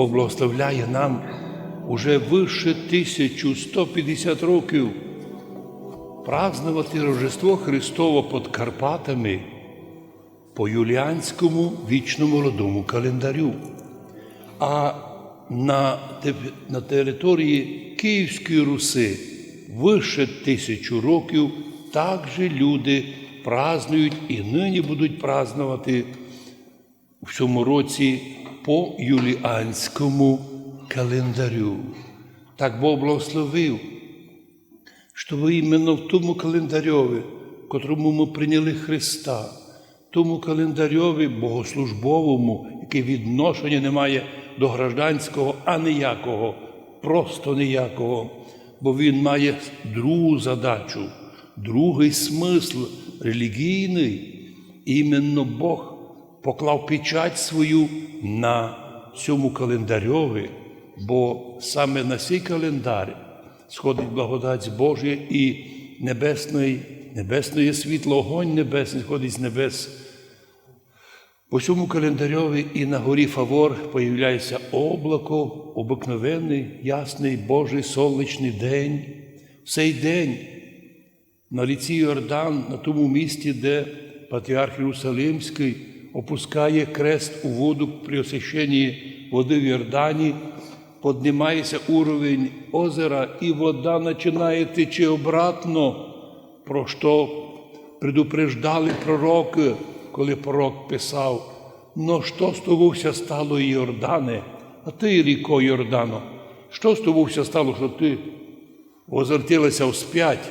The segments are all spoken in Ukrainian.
Бог благословляє нам уже вище 1150 років празднувати Рождество Христово під Карпатами по юліанському вічно молодому календарю. А на, на території Київської Руси вище тисячу років також люди празднують і нині будуть празднувати в цьому році по юліанському календарю. Так Бог благословив, що іменно в тому календарьові, котрому ми прийняли Христа, тому календарьові богослужбовому, який відношення не має до гражданського, а ніякого, просто ніякого, бо він має другу задачу, другий смисл релігійний. Іменно Бог поклав печать свою на цьому календарьові, бо саме на цей календар сходить благодать Божія і небесний, небесне світло, огонь небесний сходить з небес. По цьому календарьові і на горі Фавор появляється облако, обикновенний, ясний Божий сонячний день. В цей день на ріці Йордан, на тому місці, де патріарх Єрусалимський опускає крест у воду при освященні води в Йордані, піднімається уровень озера, і вода починає течі обратно, про що предупреждали пророки, коли пророк писав, «Но що з тобою вся стало Йордане, а ти рікою Йордану, що з вся стало, що ти возвертилася вспять?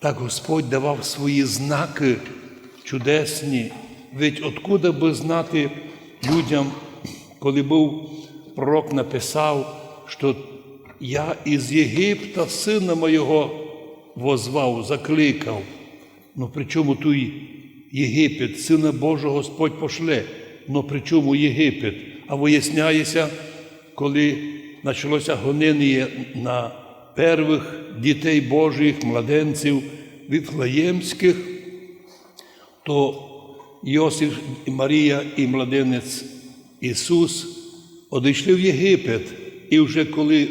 Так Господь давав свої знаки чудесні. Ведь откуда би знати людям, коли був пророк написав, що я із Єгипта сина моєго возвав, закликав. Ну при чому той Єгипет, сина Божого Господь пошле? Ну при чому Єгипет? А виясняється, коли почалося гонення на первих дітей Божих, младенців віфлеємських, то Йосиф, і Марія і младенець Ісус одійшли в Єгипет, і вже коли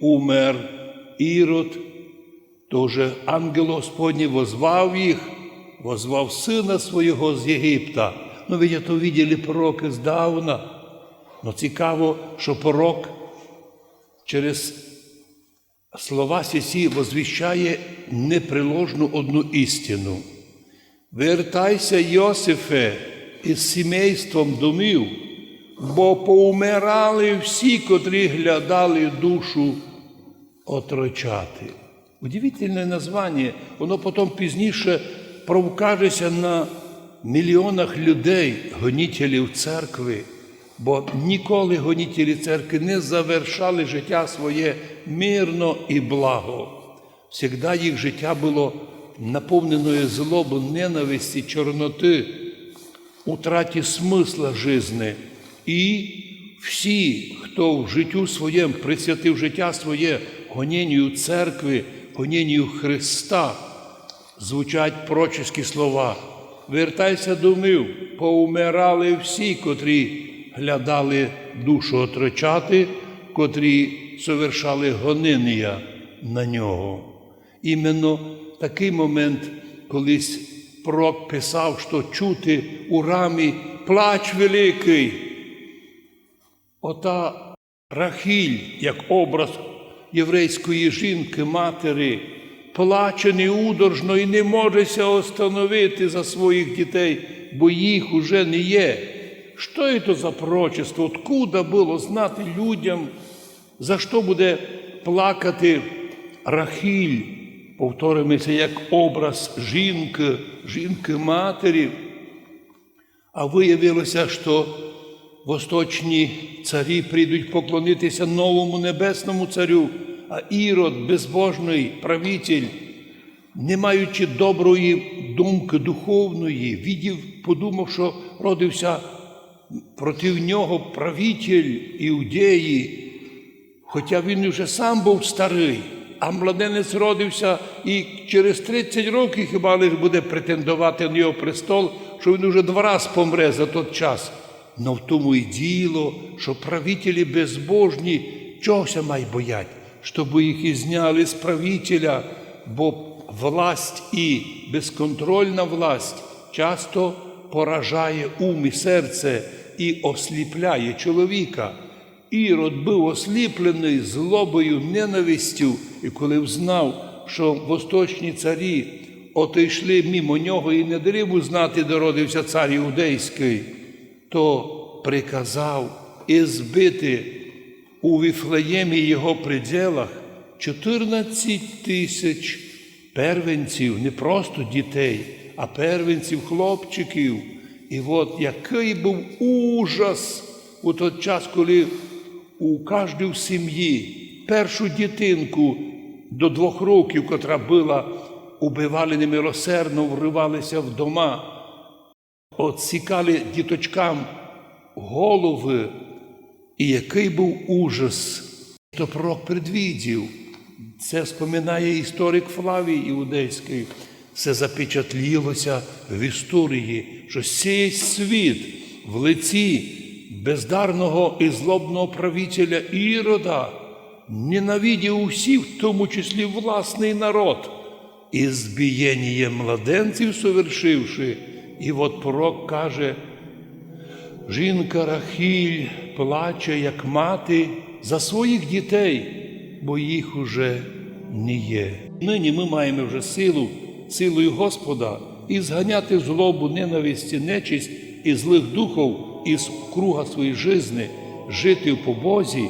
умер Ірод, то вже ангел Господній возвав їх, возвав сина свого з Єгипта. Ну, ви то виділи пророки здавна. Ну цікаво, що пророк через слова сісі возвіщає неприложну одну істину. Вертайся, Йосифе, із сімейством домів, бо поумирали всі, котрі глядали душу отрочати. Удивительне названня, воно потім пізніше провкажеться на мільйонах людей, гонітелів церкви, бо ніколи гонітелі церкви не завершали життя своє мирно і благо. Всегда їх життя було наповненою злобу, ненависті, чорноти, утраті смисла жизни. І всі, хто в життю своєму присвятив життя своє гонінню церкви, гонінню Христа, звучать прочеські слова. Вертайся до мив, поумирали всі, котрі глядали душу отрочати, котрі совершали гониння на нього. Іменно такий момент колись пророк писав, що чути у рамі плач великий. Ота Рахіль, як образ єврейської жінки, матері, плаче неудоржно і не можеся остановити за своїх дітей, бо їх уже не є. Що це за прочество? Откуда було знати людям, за що буде плакати Рахіль? Повторимося як образ жінки, жінки-матері. А виявилося, що восточні царі прийдуть поклонитися новому небесному царю, а Ірод, безбожний правитель, не маючи доброї думки духовної, відів, подумав, що родився проти нього правитель іудеї, хоча він вже сам був старий, а младенець родився і через 30 років хіба лиш буде претендувати на його престол, що він уже два рази помре за той час. Но в тому і діло, що правителі безбожні чогося май боять, щоб їх і зняли з правителя, бо власть і безконтрольна власть часто поражає ум і серце і осліпляє чоловіка. Ірод був осліплений злобою, ненавистю, і коли взнав, що восточні царі отійшли мимо нього і не дрібу знати, де родився цар Іудейський, то приказав і збити у Віфлеємі його приділах 14 тисяч первенців, не просто дітей, а первенців хлопчиків. І от який був ужас у той час, коли у кожній сім'ї першу дитинку до двох років, котра була, убивали немилосердно, вривалися в дома, отсікали діточкам голови, і який був ужас, то пророк предвідів. Це споминає історик Флавій Іудейський. Все запечатлілося в історії, що сей світ в лиці бездарного і злобного правителя Ірода ненавидів усіх, в тому числі власний народ, і збієння младенців совершивши. І от пророк каже, Жінка Рахіль плаче, як мати, за своїх дітей, бо їх уже не є. Нині ми маємо вже силу, силою Господа, і зганяти злобу, ненависті, нечисть і злих духов із круга своєї жизни, жити в побозі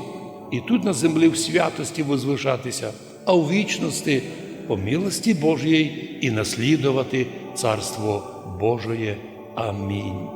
і тут на землі в святості возвишатися, а у вічності по милості Божої і наслідувати Царство Божоє. Амінь.